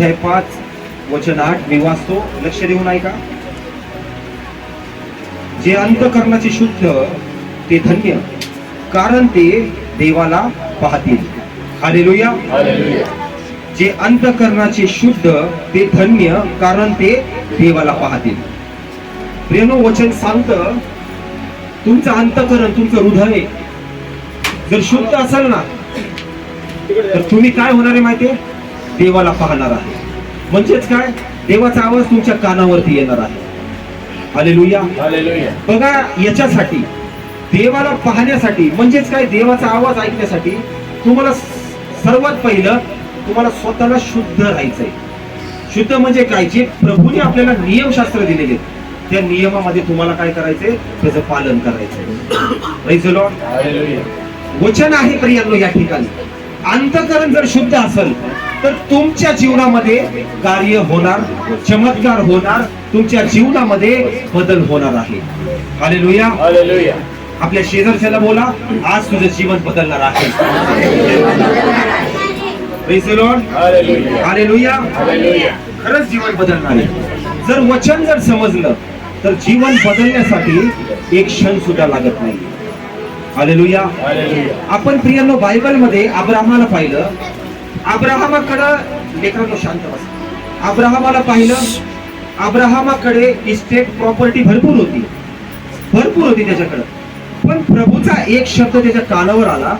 अध्याय पाच वचन आठ मी वाचतो लक्ष देऊन ऐका. जे अंतकरणाचे शुद्ध ते धन्य कारण ते देवाला पाहतील. हालेलुया. जे अंतकरणाचे शुद्ध ते धन्य कारण ते देवाला पाहतील. प्रेनो वचन सांगत तुमचं अंतकरण तुमचं हृदय जर शुद्ध असेल ना तर तुम्ही काय होणार आहे माहितीये? देवाला पाहणार आहे. म्हणजेच काय? देवाचा आवाज तुमच्या कानावरती येणार आहे. हालेलुया बघा याच्यासाठी देवाला पाहण्यासाठी म्हणजेच काय? देवाचा आवाज ऐकण्यासाठी तुम्हाला सर्वात पहिलं तुम्हाला स्वतःला शुद्ध राहायचंय. शुद्ध म्हणजे काय? जे प्रभूने आपल्याला नियमशास्त्र दिलेले त्या नियमामध्ये तुम्हाला काय करायचंय? त्याचं पालन करायचंय. वचन आहे प्रियांनो या ठिकाणी. अंतकरण जर शुद्ध असेल तर तुमच्या जीवनामध्ये कार्य होणार चमत्कार होणार तुमच्या जीवनामध्ये बदल होणार आहे. हालेलुया आपल्या शेजारच्याला बोला आज तुझं जीवन बदलणार आहे. हालेलुया खरंच जीवन बदलणार आहे. जर वचन जर समजलं तर जीवन बदलण्यासाठी एक क्षण सुद्धा लागत नाही. हालेलुया आपण प्रियांनो बायबलमध्ये अब्राहमाला पाहिलं. अब्राहमाकडं लेकरांनो शांत बस. अब्राहमाला पाहिलं. अब्राहमाकडे इस्टेट प्रॉपर्टी भरपूर होती. भरपूर होती त्याच्याकडं. पण प्रभूचा एक शब्द त्याच्या कानावर आला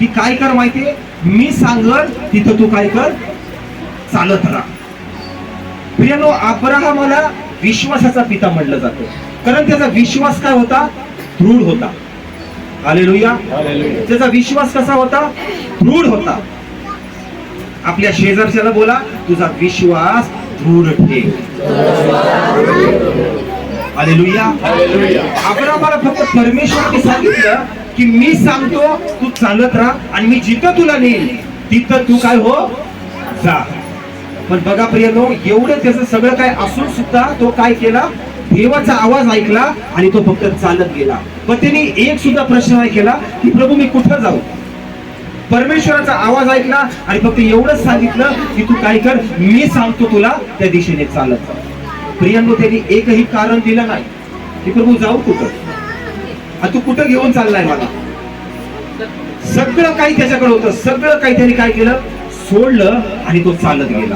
की काय कर माहितीये मी सांगल तिथं तू काय कर? चालत राहा. प्रियानो अब्राहमाला विश्वासाचा पिता म्हटलं जातं. कारण त्याचा विश्वास काय होता? दृढ होता. हालेलुया. त्याचा विश्वास कसा होता? दृढ होता. आपल्या शेजारच्याला बोला तुझा विश्वास दृढ ठेव. हालेलुया. अब्राहमाला फक्त परमेश्वराने सांगितलं की मी सांगतो तू चालत राहा आणि मी जिथं तुला नेईल तिथं तू काय हो? जा. पण बघा प्रियनो एवढं त्याचं सगळं काय असून सुद्धा तो काय केला? देवाचा आवाज ऐकला आणि तो फक्त चालत गेला. पण त्यांनी एक सुद्धा प्रश्न नाही केला की प्रभू मी कुठं जाऊ? परमेश्वराचा आवाज ऐकला आणि फक्त एवढंच सांगितलं की तू काय कर मी सांगतो तुला त्या दिशेने चालत जा. प्रियांनो त्यांनी एकही कारण दिलं नाही की प्रभू जाऊ कुठं? आणि तू कुठं घेऊन चाललाय मला? सगळं काही त्याच्याकडे होतं. सगळं काही त्यांनी काय केलं? सोडलं आणि तो चालत गेला.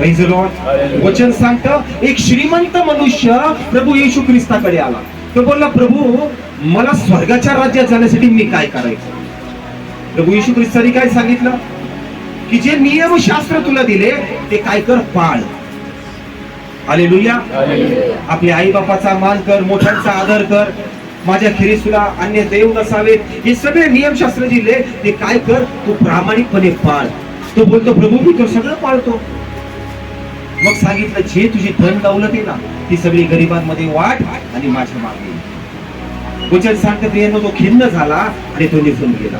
वचन सांगतं एक श्रीमंत मनुष्य प्रभू येशू ख्रिस्ताकडे आला. तो बोलला प्रभू मला स्वर्गाच्या राज्यात जाण्यासाठी मी काय करायचं? प्रभू येशू ख्रिस्तानी काय सांगितलं? की जे नियमशास्त्र तुला दिले ते काय कर? पाळ. हालेलुया आपल्या आई बापाचा मान कर मोठ्यांचा आदर कर. माझ्या खेरीस तुला अन्य देव नसावेत. हे सगळे नियमशास्त्र दिले ते काय कर? तू प्रामाणिकपणे पाळ. तो बोलतो प्रभू मी तो सगळं पाळतो. मग सांगितलं जे तुझी धन दौलत आहे ना ती सगळी गरिबांमध्ये वाट आणि माझ्या मागे. वचन सांगतं प्रियानो तो खिन्न झाला आणि तो निघून गेला.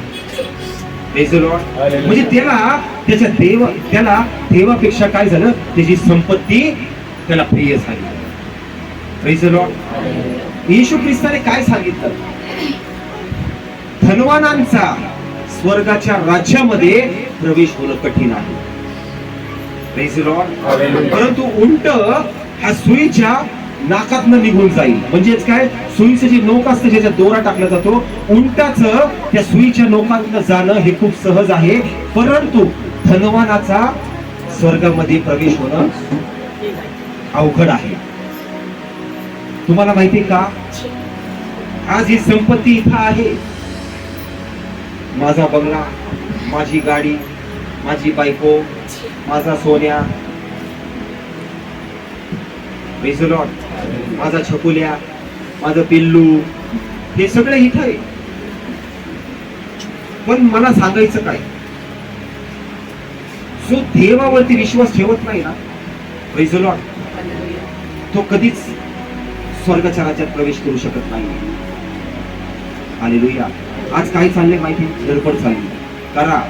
म्हणजे त्याला त्याच्या देव त्याला देवापेक्षा काय झालं त्याची संपत्ती त्याला प्रिय झाली. येशू ख्रिस्ताने काय सांगितलं धनवानांचा स्वर्गाच्या राज्यामध्ये प्रवेश होणं कठीण आहे. परंतु उंट ह्या सुईच्या नाकातनं निघून जाईल. म्हणजेच काय? सुईचं जे नोक असतं ज्याच्यात दोरा टाकला जातो उंटाचं त्या सुईच्या नोकातनं जाणं हे खूप सहज आहे. परंतु धनवानाचा स्वर्गामध्ये प्रवेश होणं अवघड आहे. तुम्हाला माहिती आहे का? आज ही संपत्ती इथं आहे. माझा बंगला माझी गाडी माझी बायको माझा सोन्या Praise माझा छकुल्या माझं पिल्लू हे सगळं इथं आहे. पण मला सांगायचं काय? जो देवावरती विश्वास ठेवत नाही ना Praise तो कधीच स्वर्गाच्या राज्यात प्रवेश करू शकत नाही. आलेलुया आज काय चाललंय माहिती? धडपड चालली. करा.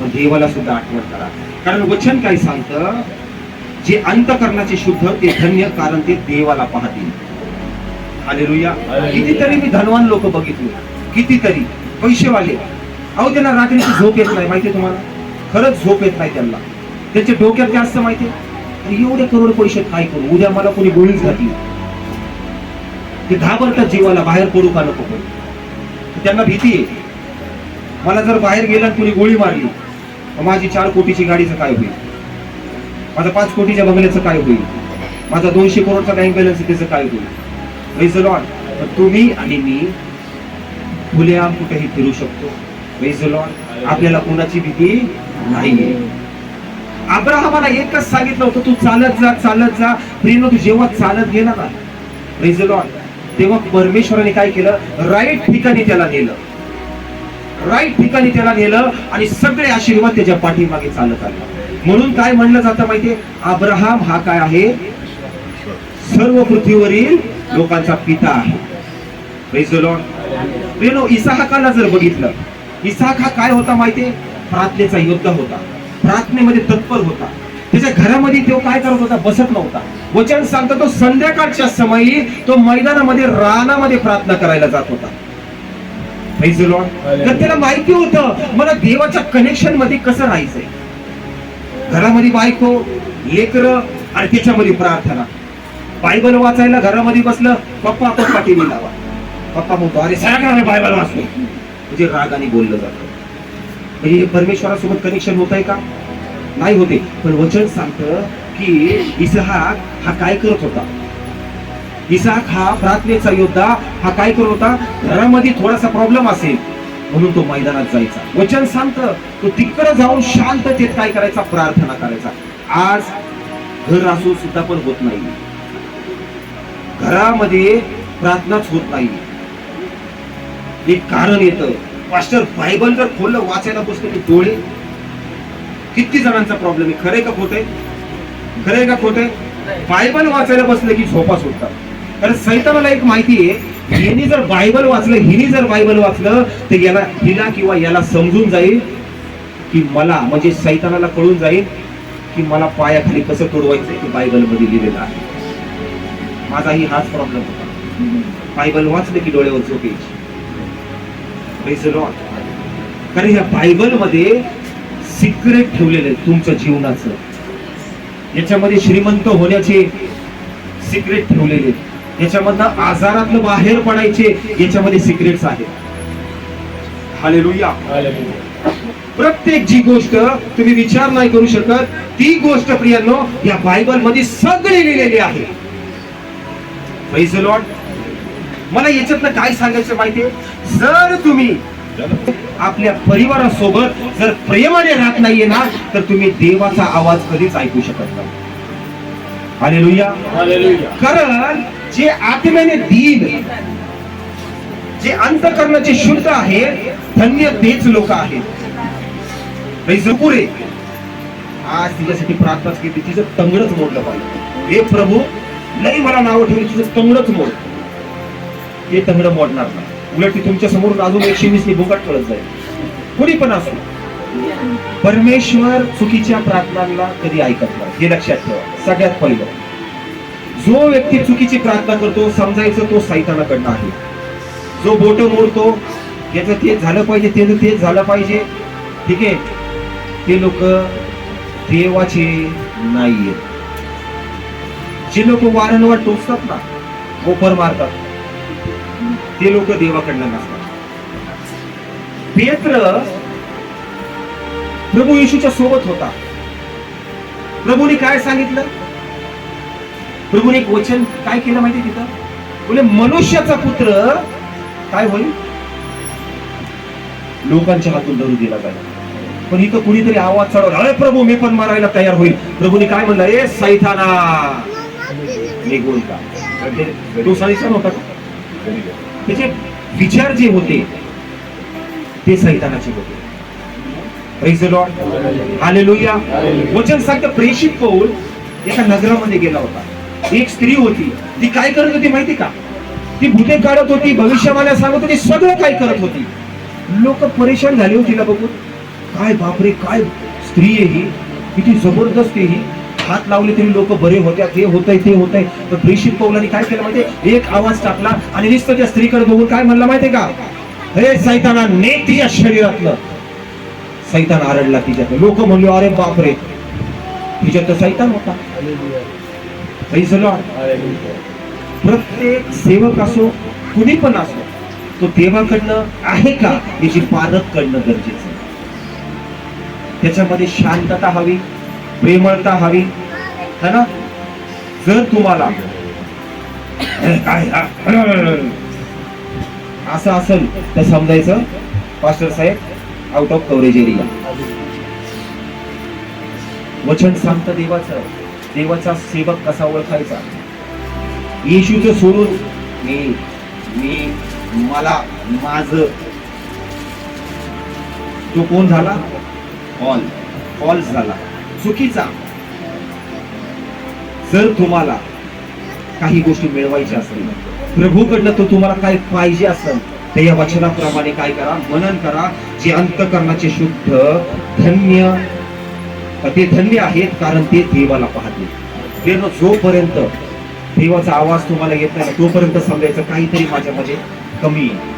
पण देवाला सुद्धा आठवण करा. कारण वचन काय सांगतं? जे अंतकरणाचे शुद्ध ते धन्य कारण ते देवाला पाहतील. हालेलुया. कितीतरी मी धनवान लोक बघितले. कितीतरी. पैसेवाले. अहो त्यांना रात्रीची झोप येत नाही माहिती तुम्हाला? खरंच झोप येत नाही त्यांना. त्याच्या डोक्यात काय असतं माहितीये एवढे करोड पैसे काय करू? उद्या मला कोणी गोळीच घातली ते घाबरतात जीवाला बाहेर पडू का नको? त्यांना भीती आहे. मला जर बाहेर गेलं आणि कुणी गोळी मारली मग माझी चार कोटीची गाडीचं काय होईल? माझा पाच कोटीच्या बंगल्याचं काय होईल? माझा दोनशे करोडचा बँक बॅलन्स त्याचं काय होईल? Praise तर तुम्ही आणि मी फुलेआम कुठेही फिरू शकतो. Praise आपल्याला कोणाची भीती नाहीये. अब्राहमाला एकच सांगितलं होतं तू चालत जा चालत जा. प्रेम तू जेव्हा चालत गेला ना रेझलॉन तेव्हा परमेश्वराने काय केलं? राईट ठिकाणी त्याला नेलं. राईट ठिकाणी त्याला नेलं आणि सगळे आशीर्वाद त्याच्या पाठीमागे चालत आले. म्हणून काय म्हणलं जातं माहितीये? अब्राहम हा काय आहे? सर्व पृथ्वीवरील लोकांचा पिता आहे. इसाहकाला इसाहाकाला जर बघितलं इसाहक हा काय होता माहितीये? प्रार्थनेचा योद्धा होता. प्रार्थनेमध्ये तत्पर होता. त्याच्या घरामध्ये तो काय करत होता? बसत नव्हता. वचन सांगतो तो संध्याकाळच्या समयी तो मैदानामध्ये रानामध्ये प्रार्थना करायला जात होता. तर त्याला माहिती होतं मला देवाच्या कनेक्शनमध्ये कसं राहायचंय? घरामध्ये बायको लेकर आणि त्याच्यामध्ये प्रार्थना. बायबल वाचायला घरामध्ये बसलं पप्पा पप्पा टीव्ही लावा. पप्पा म्हणतो अरे सगळ्या बायबल वाचतो म्हणजे रागाने बोललं जातं. म्हणजे हे परमेश्वरासोबत कनेक्शन होत आहे का? नाही होते. पण वचन सांगतं की इसहाक हा काय करत होता? इसाक हा प्रार्थनेचा योद्धा हा काय करत होता? घरामध्ये थोडासा प्रॉब्लेम असेल. म्हणून तो मैदानात जायचा. वचन सांगत तो तिकडं जाऊन शांततेत काय करायचा? प्रार्थना करायचा. आज घर असून सुद्धा पण होत नाही. घरामध्ये प्रार्थनाच होत नाही. एक कारण येतं. मास्टर बायबल जर खोललं वाचायला बसलं की डोळे. किती जणांचा प्रॉब्लेम आहे? खरे का खोटे खरे का खोटे बायबल वाचायला बसलं की झोपा सुटतात. कारण सैतानाला एक माहिती आहे हिने जर बायबल वाचलं हिने जर बायबल वाचलं तर याला हिला किंवा याला समजून जाईल की मला म्हणजे सैतानाला कळून जाईल की मला पायाखाली कसं तोडवायचं की बायबलमध्ये लिहिलेलं आहे. माझाही हाच प्रॉब्लेम होता. बायबल वाचलं की डोळ्यावर झोप यायची. कारण ह्या बायबलमध्ये सिक्रेट ठेवलेलं आहे तुमच्या जीवनाचं. याच्यामध्ये श्रीमंत होण्याचे सिक्रेट ठेवलेले आहेत. याच्यामधनं आजारातलं बाहेर पडायचे याच्यामध्ये सिक्रेट्स आहेत. हालेलुया प्रत्येक जी गोष्ट तुम्ही विचार नाही करू शकत ती गोष्ट प्रियांनो या बायबलमध्ये सगळी लिहिलेली आहे. मला याच्यातलं काय सांगायचं माहितीये? जर तुम्ही आपल्या परिवारासोबत जर प्रेमाने राहत नाहीये ना तर तुम्ही देवाचा आवाज कधीच ऐकू शकत नाही. कारण जे आत्म्याने दीन जे अंतकरणाचे शुद्ध आहे धन्य तेच लोक आहेत. Praise आज तिच्यासाठी प्रार्थनाच केली. तिचं तंगडच मोडलं पाहिजे. हे प्रभू नाही मला नाव ठेवली. तिचं तंगडच मोड. ते तंगड मोडणार नाही. उलट ती तुमच्यासमोर अजून एकशे वीस नि भुकाट कळत जाईल. कुणी पण असो. परमेश्वर चुकीच्या प्रार्थनांना कधी ऐकत नाही. हे लक्षात ठेवा. सगळ्यात पहिलं. जो व्यक्ती चुकीची प्रार्थना करतो समजायचं तो सैतानाकडनं आहे. जो बोट मोडतो याचं तेच झालं पाहिजे त्याचं तेच झालं पाहिजे. ठीक आहे? ते लोक देवाचे नाहीये जे लोक वारंवार टोचतात ना गोपर मारतात ते लोक देवाकडनं नसतात. पेत्र प्रभू येशूच्या सोबत होता. प्रभूने काय सांगितलं? प्रभूने एक वचन काय केलं माहिती तिथं? बोले मनुष्याचा पुत्र काय होईल? लोकांच्या हातून धरून दिला जाईल. पण इथं कुणीतरी आवाज चढवला अरे प्रभू मी पण मारायला तयार होईल. प्रभूने काय म्हणलं ए सैताना निघून का तो सैतान होता त्याचे विचार जे होते ते सैतानाचे होते. वचन सांगतं प्रेषित पौल एका नगरामध्ये गेला होता. एक स्त्री होती. ती काय करत होती माहिती का? ती भूते काढत होती भविष्यवाण्या सांगत होती सगळं काय करत होती. लोक परेशान झाले होते तिला बघून. काय बापरे काय स्त्री आहे ही? किती जबरदस्त आहे ही. हात लावले तरी लोक बरे होत्या ते होत आहे ते होत आहे तर प्रेषित पौलाने काय केलं माहितीये? एक आवाज टाकला आणि नुसतं त्या स्त्रीकडे बघून काय म्हणलं माहितीये का? हे सैताना नेत या शरीरातलं. सैतान आरडला तिच्यात लोक म्हणले अरे बापरे. तिच्यात तर सैतान होता. प्रत्येक सेवक असो कुणी पण असो तो देवाकडनं आहे का याची पारख करणं गरजेचं. त्याच्यामध्ये शांतता हवी प्रेमळता हवी है ना? जर तुम्हाला "अरे काय हा? असं असेल तर समजायचं. पास्टर साहेब आउट ऑफ कव्हरेज एरिया वचन सांगतं देवाचं. देवाचा सेवक कसा ओळखायचा? येशूचं सोडून मी मी मला माझ. तो कोण झाला? फॉल फॉल्स झाला. चुकीचा. जर तुम्हाला काही गोष्टी मिळवायच्या असतील प्रभूकडनं तो तुम्हाला काय पाहिजे असेल तर या वचनाप्रमाणे काय करा? मनन करा. जे अंतकरणाचे शुद्ध धन्य ते धन्य आहेत कारण ते देवाला पाहते देव जोपर्यंत देवाचा आवाज तुम्हाला येत नाही तोपर्यंत समजायचं काहीतरी माझ्यामध्ये कमी आहे.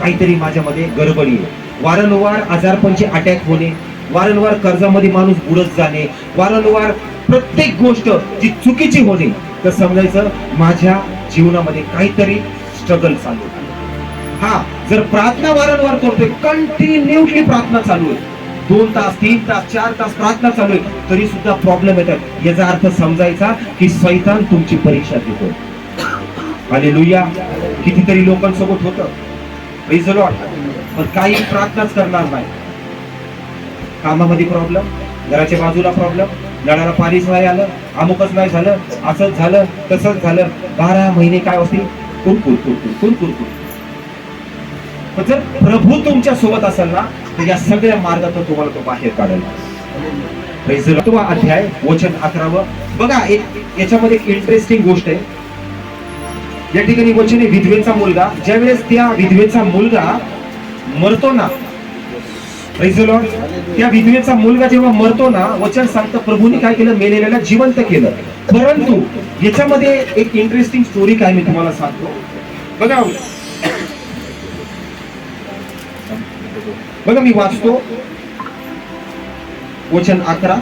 काहीतरी माझ्यामध्ये गडबडी आहे. वारंवार आजारपणचे अटॅक होणे वारंवार कर्जामध्ये माणूस बुडत जाणे वारंवार प्रत्येक गोष्ट जी चुकीची होणे तर समजायचं माझ्या जीवनामध्ये काहीतरी स्ट्रगल चालू हा जर प्रार्थना वारंवार करतोय कंटिन्युअसली प्रार्थना चालू आहे. दोन तास तीन तास चार तास प्रार्थना चालू आहे. तरी सुद्धा प्रॉब्लेम येतात याचा अर्थ समजायचा की सैतान तुमची परीक्षा घेतो. आणि लुया कितीतरी लोकांसोबत होतं. पण काही प्रार्थनाच करणार नाही. कामामध्ये प्रॉब्लेम घराच्या बाजूला प्रॉब्लेम नळाला पाणीच नाही आलं अमुकच नाही झालं असंच झालं तसंच झालं. बारा महिने काय होते कुरकुर कुरकुर कुरकुर कुरकुर पण जर प्रभू तुमच्यासोबत असेल ना तर या सगळ्या मार्गातून तुम्हाला तो बाहेर काढेल. तो अध्याय वचन अकरावं. बघा एक याच्यामध्ये एक इंटरेस्टिंग गोष्ट आहे. या ठिकाणी वचन आहे विधवेचा मुलगा. ज्यावेळेस त्या विधवेचा मुलगा मरतो ना त्या विधवेचा मुलगा जेव्हा मरतो ना वचन सांगतं प्रभूने काय केलं? मेलेल्याला जिवंत केलं. परंतु याच्यामध्ये एक इंटरेस्टिंग स्टोरी काय मी तुम्हाला सांगतो. बघा बघा मी वाचतो. वचन अकरा.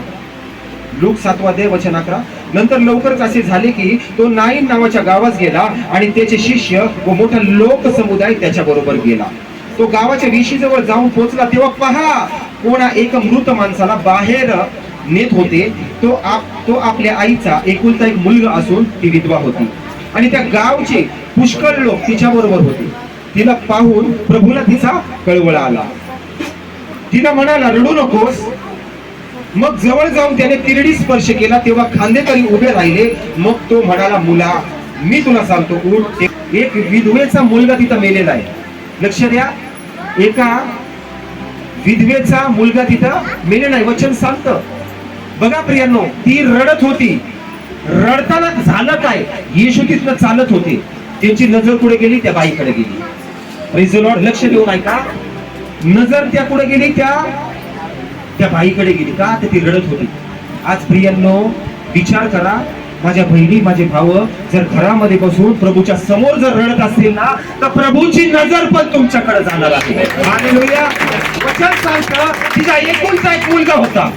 लोक सातवा दे वचन अकरा. नंतर लवकरच असे झाले की तो नाईन नावाच्या गावात गेला आणि त्याचे शिष्य व मोठा लोक समुदाय त्याच्या बरोबर गेला. तो गावाच्या विशीजवळ जाऊन पोहोचला. तेव्हा पहा कोणा एक मृत माणसाला बाहेर नेत होते. तो आप तो आपल्या आईचा एकुलता एक मुलगा असून ती विधवा होती. आणि त्या गावचे पुष्कळ लोक तिच्या बरोबर होते. तिला पाहून प्रभूला तिचा कळवळा आला. तिला म्हणाला रडू नकोस. मग जवळ जाऊन त्याने तिरडी स्पर्श केला तेव्हा खांदेकरी उभे राहिले. मग तो म्हणाला मुला मी तुला सांगतो उठ. एक विधवेचा मुलगा तिथं मेलेला आहे. लक्ष द्या. एका विधवेचा मुलगा तिथं मेलेला आहे. वचन सांगतं. बघा प्रियांनो ती रडत होती. रडताना झालं काय? येशू तिथनं चालत होते. त्यांची नजर पुढे गेली त्या बाईकडे गेली. लक्ष देऊन ऐका. नजर त्या कुठे गेली त्या त्या बाईकडे गेली. का? तर ती रडत होती. आज प्रियांनो विचार करा. माझ्या बहिणी माझे भाव जर घरामध्ये बसून प्रभूच्या समोर जर रडत असतील ना तर प्रभूची नजर पण तुमच्याकडे जाणार आहे. वचन सांगतं तिचा एकूणचा एक मुलगा होता.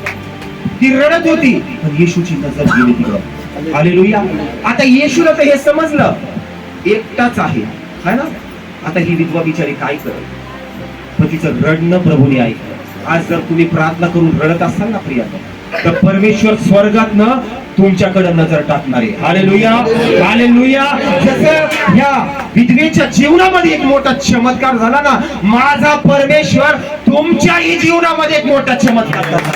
ती रडत होती पण येशूची नजर गेली तिकडं. आलेलुया आता येशूला तर हे समजलं. एकटाच आहे. है ना? आता ही विधवा बिचारी काय करत तिचं रडणं प्रभूने ऐकलं. आज जर तुम्ही प्रार्थना करून रडत असाल ना प्रिया तर परमेश्वर स्वर्गातनं तुमच्याकडे नजर टाकणार. आहे हालेलुया हालेलुया. जसं ह्या विधवेच्या जीवनामध्ये एक मोठा चमत्कार झाला ना माझा परमेश्वर तुमच्याही जीवनामध्ये एक मोठा चमत्कार झाला.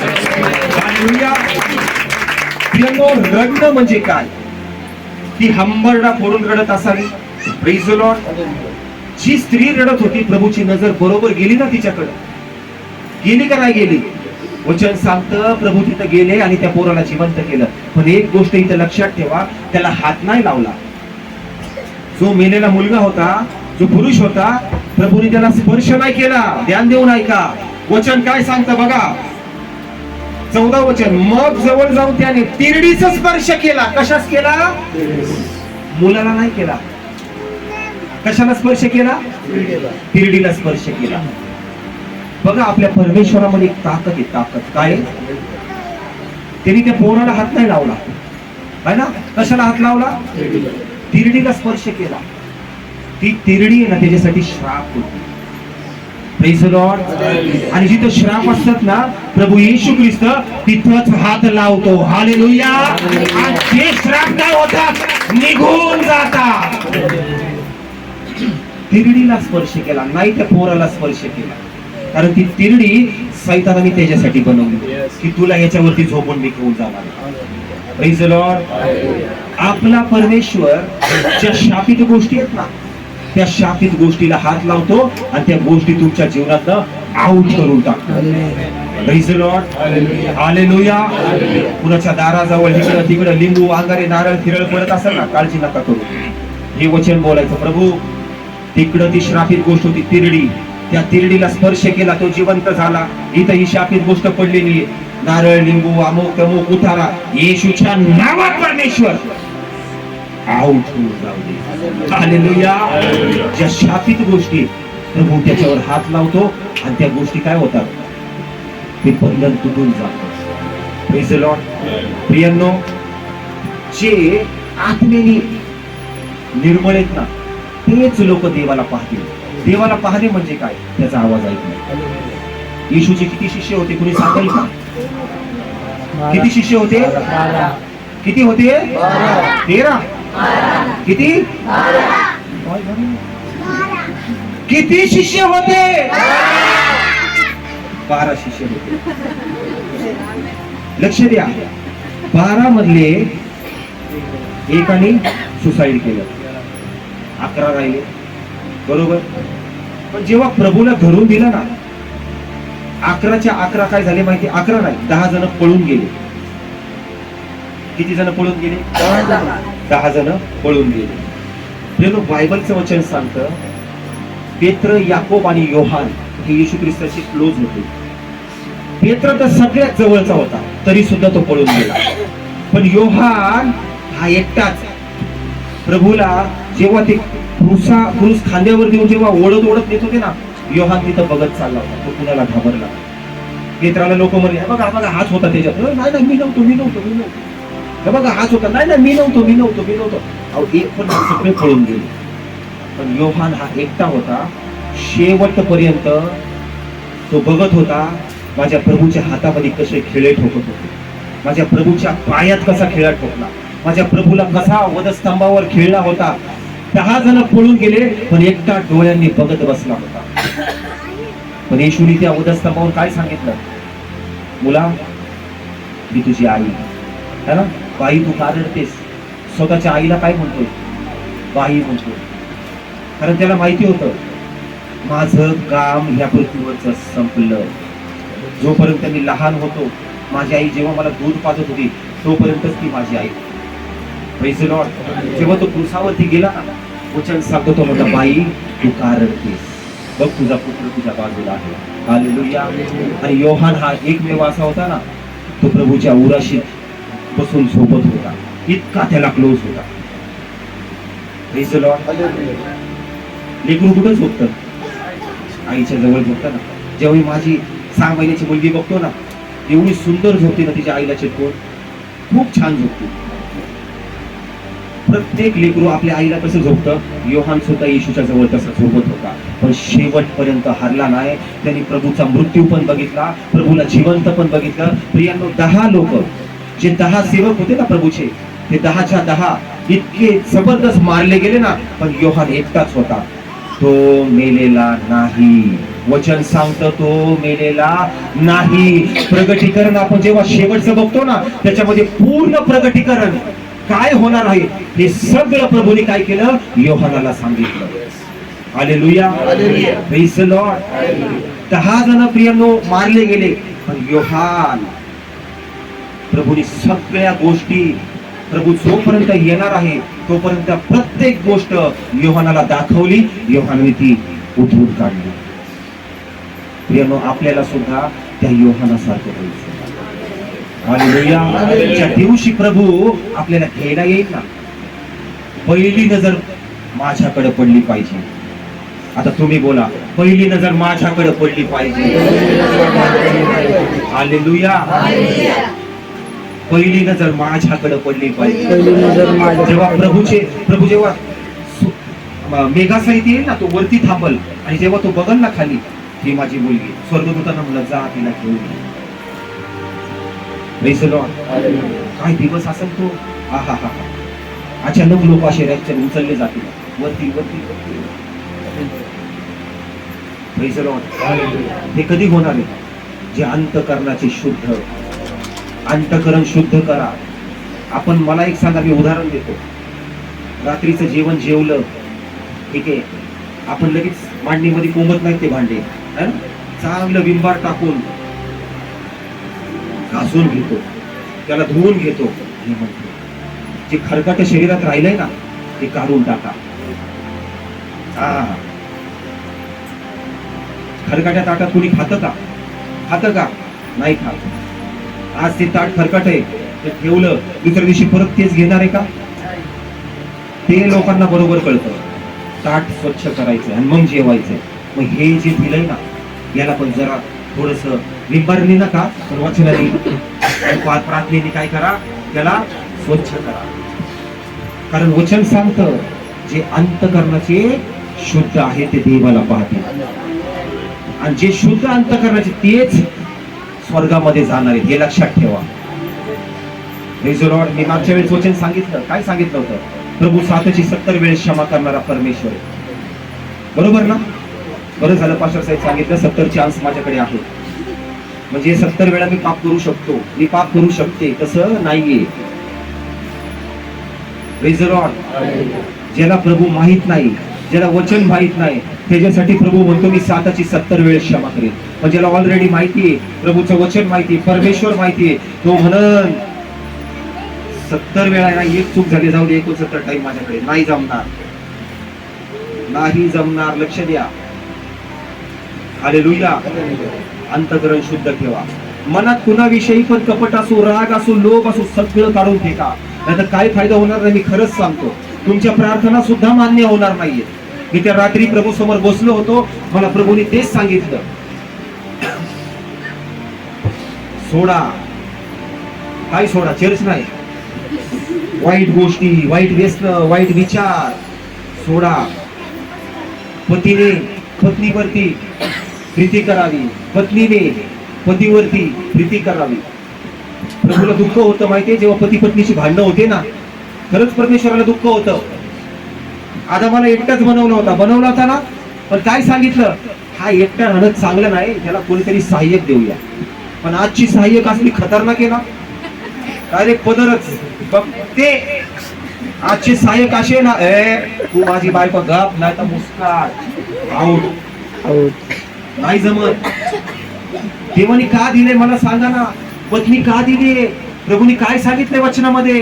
रडणं म्हणजे काय? ती हंबरडा फोडून रडत असावी? Praise. जी स्त्री रडत होती प्रभूची नजर बरोबर गेली ना तिच्याकडे. गेली का नाही गेली? वचन सांगतं प्रभू तिथं गेले आणि त्या पोराला जिवंत केलं. पण एक गोष्ट इथं लक्षात ठेवा त्याला हात नाही लावला. जो मेलेला मुलगा होता जो पुरुष होता प्रभूने त्याला स्पर्श नाही केला. ध्यान देऊन ऐका. वचन काय सांगतं बघा. चौदा वचन. मग जवळ जाऊन त्याने तिरडीचा स्पर्श केला. कशाच केला? मुलाला नाही केला. कशाला स्पर्श केला? तिरडीला स्पर्श केला. बघा आपल्या परमेश्वरामध्ये एक ताकद आहे. ताकद काय त्याने त्यांनी त्या पोराला हात नाही लावला. है ना? कशाला हात लावला? तिरडीला स्पर्श केला. ती तिरडी आहे ना त्याच्यासाठी श्राप होती. आणि जिथं श्राप असतात ना प्रभू येशू ख्रिस्त तिथंच हात लावतो. हालेलुया आणि ते श्राप काय होतात निघून जातात. तिरडीला स्पर्श केला नाही त्या पोराला स्पर्श केला. कारण ती तिरडी सैतानाने त्याच्यासाठी बनवली. की तुला याच्यावरती झोपून मी घेऊन जाणार. आपला परमेश्वर ज्या शापित गोष्टी आहेत ना त्या शापित गोष्टीला हात लावतो आणि त्या गोष्टी तुमच्या जीवनात आऊट करून टाकतो. Hallelujah. कुणाच्या दाराजवळ इकडं तिकडं लिंबू आंगारे नारळ फिरळ पडत असेल ना काळजी नका करू. हे वचन बोलायचं प्रभू तिकडं ती श्रापित गोष्ट होती तिरडी. त्या तिरडीला स्पर्श केला तो जिवंत झाला. इथं ही शापित गोष्ट पडलेली आहे. नारळ लिंबू अमुक तमुक उतारा. येशूच्या नावात परमेश्वर. आउट होऊन जाऊ दे. ज्या शापित गोष्टी प्रभू त्याच्यावर हात लावतो आणि त्या गोष्टी काय होतात? ते बंधन तुटून जात Praise प्रियांनो जे आत्मेने निर्मळ आहेत ना सगळेच लोक देवाला पाहतील. देवाला पाहणे म्हणजे काय? त्याचा आवाज ऐकणे. येशूचे किती शिष्य होते? कुणी सांगेल का? किती शिष्य होते? किती होते? तेरा. किती? किती शिष्य होते? बारा शिष्य होते. लक्ष द्या. बारा मधले एकाने सुसाईड केलं. अकरा राहिले. बरोबर? पण जेव्हा प्रभूला धरून दिलं ना अकराच्या अकरा काय झाले माहिती? अकरा नाही दहा जण पळून गेले. किती जण पळून गेले? दहा जण पळून गेले. बायबलचं वचन सांगतं पेत्र याकोब आणि योहान हे येशू ख्रिस्ताचे क्लोज होते. पेत्र तर सगळ्यात जवळचा होता तरी सुद्धा तो पळून गेला. पण योहान हा एकटाच. प्रभूला जेव्हा ते क्रुसा क्रुस खांद्यावर देऊन जेव्हा ओढत ओढत नेत होते ना योहान तिथं बघत चालला होता. तो कुणाला घाबरला? पेत्राला लोक म्हणले बघा बघा हाच होता त्याच्यात. नाही नाही मी नव्हतो मी नव्हतो मी नव्हतो. बघा हाच होता. नाही नाही मी नव्हतो मी नव्हतो मी नव्हतो. अहो एक पण सगळे पळून गेले. पण योहान हा एकटा होता. शेवटपर्यंत तो बघत होता माझ्या प्रभूच्या हातामध्ये कसे खेळे ठोकत होते. माझ्या प्रभूच्या पायात कसा खेळा ठोकला. माझ्या प्रभूला कसा वधस्तंभावर खेळला होता. दहा जण पळून गेले पण एकटा डोळ्यांनी बघत बसला होता. पण येशूने त्या वधस्तंभावर काय सांगितलं? मुला मी तुझी आई. है ना? बाई तू का रडतेस? स्वतःच्या आईला काय म्हणतोय? बाई म्हणतोय. कारण त्याला माहिती होतं माझं काम ह्या पृथ्वीवरच संपलं. जोपर्यंत मी लहान होतो माझी आई जेव्हा मला दूध पाजत होती तोपर्यंतच ती माझी आई. पैसे लॉट जेव्हा तो पुरुषावरती गेला ना वचन सांगतो तो म्हणता बाई तू का रडतेस? बघ तुझा पुत्र तुझ्या बाजूला आहे. हालेलुया आणि योहान हा एकमेव असा होता ना तो प्रभूच्या उराशी बसून झोपत होता. इतका त्याला क्लोज होता. लेकरू कुठं झोपतं? आईच्या जवळ झोपतं ना. जेव्हा माझी सहा महिन्याची मुलगी बघतो ना एवढी सुंदर झोपते ना तिच्या आईला चिटकून खूप छान झोपते. प्रत्येक लेकरू आपल्या आईला कसं झोपतं. योहान सुद्धा येशूच्या जवळ तसा झोपत होता. पण शेवटपर्यंत हरला नाही. त्यांनी प्रभूचा मृत्यू पण बघितला. प्रभूला जिवंत पण बघितलं. प्रियांनो दहा लोक जे दहा सेवक होते ना प्रभूचे ते दहाच्या दहा इतके जबरदस्त मारले गेले ना. पण योहान एकटाच होता. तो मेलेला नाही. वचन सांगत तो मेलेला नाही. प्रगटीकरण आपण जेव्हा शेवटचं बघतो ना त्याच्यामध्ये पूर्ण प्रगटीकरण. काय होणार आहे हे सगळं प्रभूने काय केलं? योहानाला सांगितलं. आले लुया दहा जण प्रियांनो मारले गेले पण योहान प्रभूने सगळ्या गोष्टी प्रभू जोपर्यंत येणार आहे तोपर्यंत प्रत्येक गोष्ट योहानाला दाखवली योहानने ती उठवून काढली. प्रियानो आपल्याला सुद्धा त्या योहानासारखं व्हायचं ज्या दिवशी प्रभू आपल्याला घ्यायला येईल ना. पहिली नजर माझ्याकडे पडली पाहिजे. आता तुम्ही बोला पहिली नजर माझ्याकडे पडली पाहिजे. हालेलुया. पहिली नजर माझ्याकडे पडली पाहिजे. जेव्हा प्रभूचे प्रभू जेव्हा सु- म- मेघासाहित्य येईल ना तो वरती थांबल. आणि जेव्हा तो बघल ना खाली ही माझी मुलगी. स्वर्गदूतांना म्हणलं जा तिला घेऊन काय दिवस असेल तो? हा हा हा अचानक लोक असे रॅक्चर उचलले जातील. वरती वरती. हे कधी होणार आहे? जे अंतकरणाचे शुद्ध. अंतकरण शुद्ध करा. आपण मला एक सांगा मी उदाहरण देतो. रात्रीचं जेवण जेवलं ठीक आहे. आपण लगेच मांडणीमध्ये कोंबत नाही ते भांडे? चांगलं बिंबार टाकून घासून घेतो. त्याला धुवून घेतो. आणि म्हणतो जे खरकाट शरीरात राहिलंय ना ते काढून टाका. हा. खरकाट्या ताटात कोणी खातं का? खातं का? नाही खात. आज ते ताट खरकट आहे ते ठेवलं दुसऱ्या दिवशी परत तेच घेणार आहे का? ते लोकांना बरोबर कळतं. ताट स्वच्छ करायचं आणि मग जेवायचं मग हे जे दिलंय ना याला पण जरा थोडस लिंबारली नका पण प्रार्थनेने काय करा? त्याला स्वच्छ करा. कारण वचन सांगतं जे अंतकरणाचे शुद्ध आहे ते देवाला पाहते. आणि जे शुद्ध अंतकरणाचे तेच स्वर्गामध्ये जाणार आहेत हे लक्षात ठेवा. Praise मी मागच्या वेळेस वचन सांगितलं. काय सांगितलं होतं? प्रभू सातची सत्तर वेळेस क्षमा करणारा परमेश्वर आहे. बरोबर ना? बरं झालं पाशर साहेब सांगितलं सत्तर चान्स माझ्याकडे आहे. म्हणजे सत्तर वेळा मी पाप करू शकतो. मी पाप करू शकते. तसं नाहीये. ज्याला प्रभू माहीत नाही ज्याला वचन माहीत नाही त्याच्यासाठी प्रभू म्हणतो मी साताची सत्तर वेळेस क्षमा करेन. पण ज्याला ऑलरेडी माहितीये प्रभूचं वचन माहितीये परमेश्वर माहितीये तो म्हणन सत्तर वेळा ना एक चूक झाली जाऊ दे एकोणसत्तर टाइम माझ्याकडे. नाही जमणार. नाही जमणार. लक्ष द्या. हालेलुया अंतकरण शुद्ध ठेवा. मनात कुणाविषयी पण कपट असो राग असो लोभ असो सगळं काढून फेका. नाहीतर काय फायदा होणार नाही मी खरंच सांगतो. तुमच्या प्रार्थना सुद्धा मान्य होणार नाहीये. मी त्या रात्री प्रभू समोर बसलो होतो मला प्रभूने तेच सांगितलं. सोडा. काय सोडा? चर्च नाही. वाईट गोष्टी वाईट व्यसन वाईट विचार. सोडा. पतीने पत्नीवरती प्रीती करावी पत्नीने पतीवरती प्रीती करावी. प्रभूला दुःख होतं माहितीये जेव्हा पती पत्नीची भांडणं होते ना खरंच परमेश्वराला दुःख होतं. आदामाला एकटाच बनवला होता. बनवला होता ना? पण काय सांगितलं? हा एकटा राहणं चांगलं नाही त्याला कोणीतरी सहाय्यक देऊया. पण आजची सहाय्यक असली खतरनाक आहे ना? डायरेक्ट पदरच. बघते आजचे सहाय्यक असे ना ए तू माझी बायको गप नाही तर मुस्काट आऊट आहोत नाही जमत. देवानी का दिले मला सांगा ना. पत्नी का दिली? प्रभूनी काय सांगितलंय वचनामध्ये?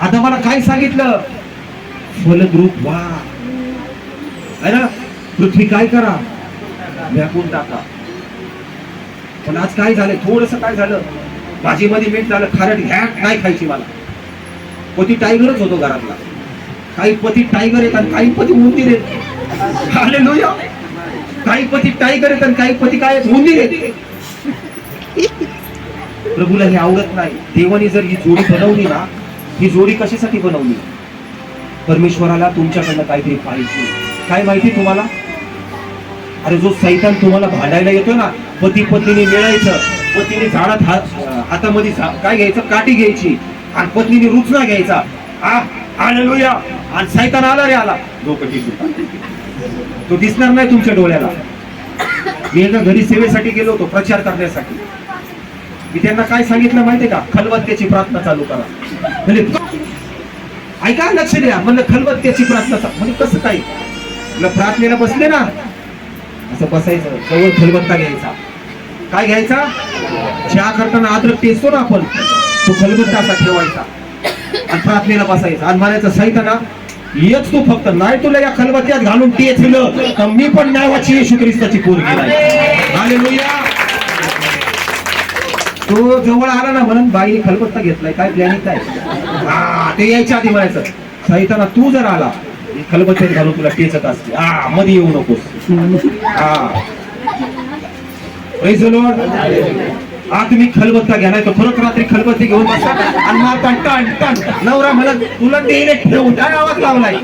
आता मला काय सांगितलं? फलद्रूप वा आहे ना? पृथ्वी काय करा? व्यापून टाका. पण आज काय झालं थोडस काय झालं? भाजीमध्ये मीठ झालं खारट ह्या नाही खायची मला. पती टायगरच होतो घरातला. काही पती टायगर येतात काही पती उंदीर येत आले लोया काही पती टायगर आणि काही पती काय मुंदी प्रभूला हे आवडत नाही. देवाने जर ही जोडी बनवली ना ही जोडी कशासाठी बनवली? परमेश्वराला तुमच्याकडनं काहीतरी पाहिजे. काय माहिती तुम्हाला? अरे जो सैतान तुम्हाला भांडायला येतो ना पती पत्नीने मिळायचं पतीने झाडात हात हातामध्ये काय घ्यायचं? काठी घ्यायची. आणि पत्नीने रुचना घ्यायचा. आ हालेलुया आणि सैतान आला रे आला. लोक तो दिसणार नाही तुमच्या डोळ्याला. मी एकदा घरी सेवेसाठी गेलो होतो प्रचार करण्यासाठी. मी त्यांना काय सांगितलं माहितीये का? खलबत्त्याची प्रार्थना चालू करा. म्हणजे ऐका लक्ष द्या. म्हणलं खलबत्त्याची प्रार्थना म्हणजे कसं काय? म्हणलं प्रार्थनेला बसले ना. असं बसायचं. जवळ खलबत्ता घ्यायचा. काय घ्यायचा? चहा करताना अद्रक टेचतो ना आपण तो खलबत्ता असा ठेवायचा. आणि प्रार्थनेला बसायचा. आणि म्हणायचं सहित ना येच तू फक्त नाही तुला या खलबत्त्यात घालून टेचलं तर मी पण नावाची येशू ख्रिस्ताची पोरगी नाही तो जवळ आला ना म्हणून बाईने खलबत्ता घेतलाय. काय प्लॅनिंग काय? हा ते यायच्या आधी म्हणायचं सहिताना तू जर आला खलबत्त्यात घालून तुला टेचत असते. हा मध्ये येऊ नकोस. हा. Praise आत्मिक तुम्ही खलबत्ता घ्या नाही तर खरंच रात्री खलबत्ती घेऊन बसा आणि मारता टन टन नवरा मला तुला देईल ठेवून काय आवाज लावलाय.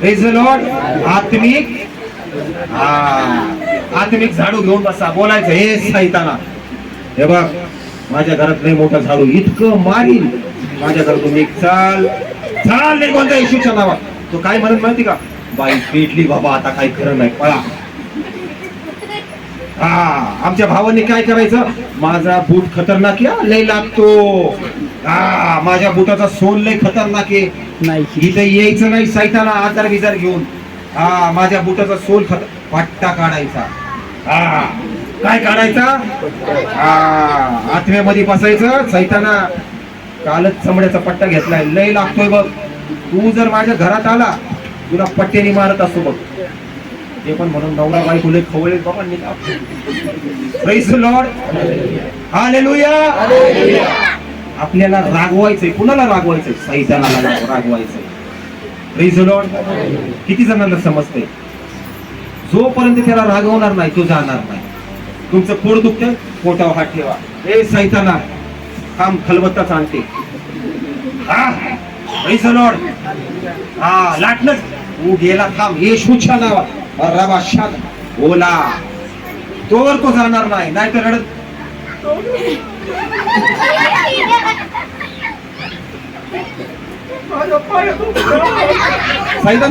Praise the आत्मिक हा आत्मिक झाडू घेऊन बसा. बोलायचं हे सैताना हे बघ माझ्या घरात नाही मोठं झाडू इतकं मारील माझ्या घरातून एक चाल चाल नाही कोणत्या इशूच्या नावात. तो काय म्हणत माहिती का? बाई पेटली बाबा आता काही खरं नाही. पळा. हा आमच्या भावाने काय करायचं? माझा बूट खतरनाक या लय लागतो. हा माझ्या बुटाचा सोल लय खतरनाक आहे. नाही. इथे यायचं नाही सैताना आजार बिजार घेऊन. हा माझ्या बुटाचा सोल खत पट्टा काढायचा. हा काय काढायचा? हा आत्म्यामध्ये बसायचं सैताना कालच चमड्याचा पट्टा घेतलाय. लय लागतोय बघ. तू जर माझ्या घरात आला तुला पट्ट्याने मारत असतो बघ. ते पण म्हणून नवरा बायको लय खवळे बाबा निघा the Lord. Hallelujah. आपल्याला रागवायचंय. कुणाला रागवायचंय? सैतानाला राग- रागवायचंय the Lord. किती जणांना समजतंय? जोपर्यंत त्याला रागवणार नाही तो जाणार नाही. तुमचं पोट दुखतंय? पोटावर हात ठेवा. ए सैताना. काम खलबत्ताच आणते. हा. Lord. हा लाटलंच. तू गेला थांब. येशूच्या नावात. रबा ओला तोवर तो जाणार नाही नाही तर रडत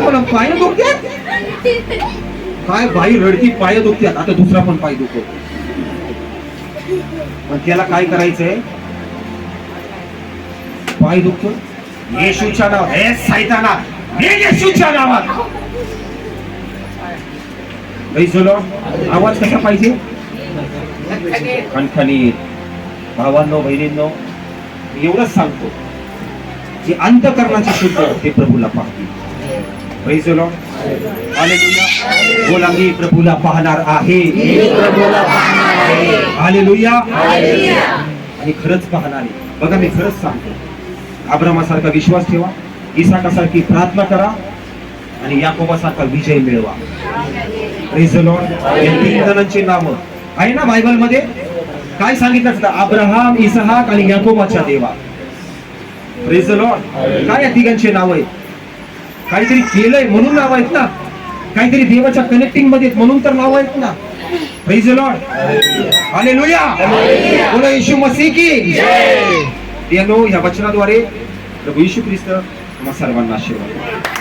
पण पाय दुखतात काय बाई रडती पाय दुखतात. आता दुसरा पण पाय दुखतो. पण त्याला काय करायचंय? पाय दुखतो. येशूच्या नाव हे सैताना. हे येशूच्या नावात. Lord. आवाज कसा पाहिजे? खणखणीत भावांनो बहिणींनो एवढंच सांगतो जे अंतकरणाचे शुद्ध ते प्रभूला पाहतील. बोला मी प्रभूला पाहणार आहे. हालेलुया. आणि खरंच पाहणार. आहे बघा मी खरंच सांगतो. अब्रामासारखा विश्वास ठेवा. इसाकासारखी प्रार्थना करा. आणि याकोबासारखा विजय मिळवा. या तीन जणांची नावं. आहे ना बायबलमध्ये काय सांगितलं अब्राहाम इसहाक आणि याकोबाच्या देवा. Lord. काय या तिघांची नाव आहेत? काहीतरी केलंय म्हणून नाव आहेत ना? काहीतरी देवाच्या कनेक्टिंगमध्ये म्हणून तर नाव आहेत ना? Praise the Lord. Hallelujah. बोला येशू मसीह की? या वचनाद्वारे प्रभू येशू ख्रिस्त सर्वांना आशीर्वाद.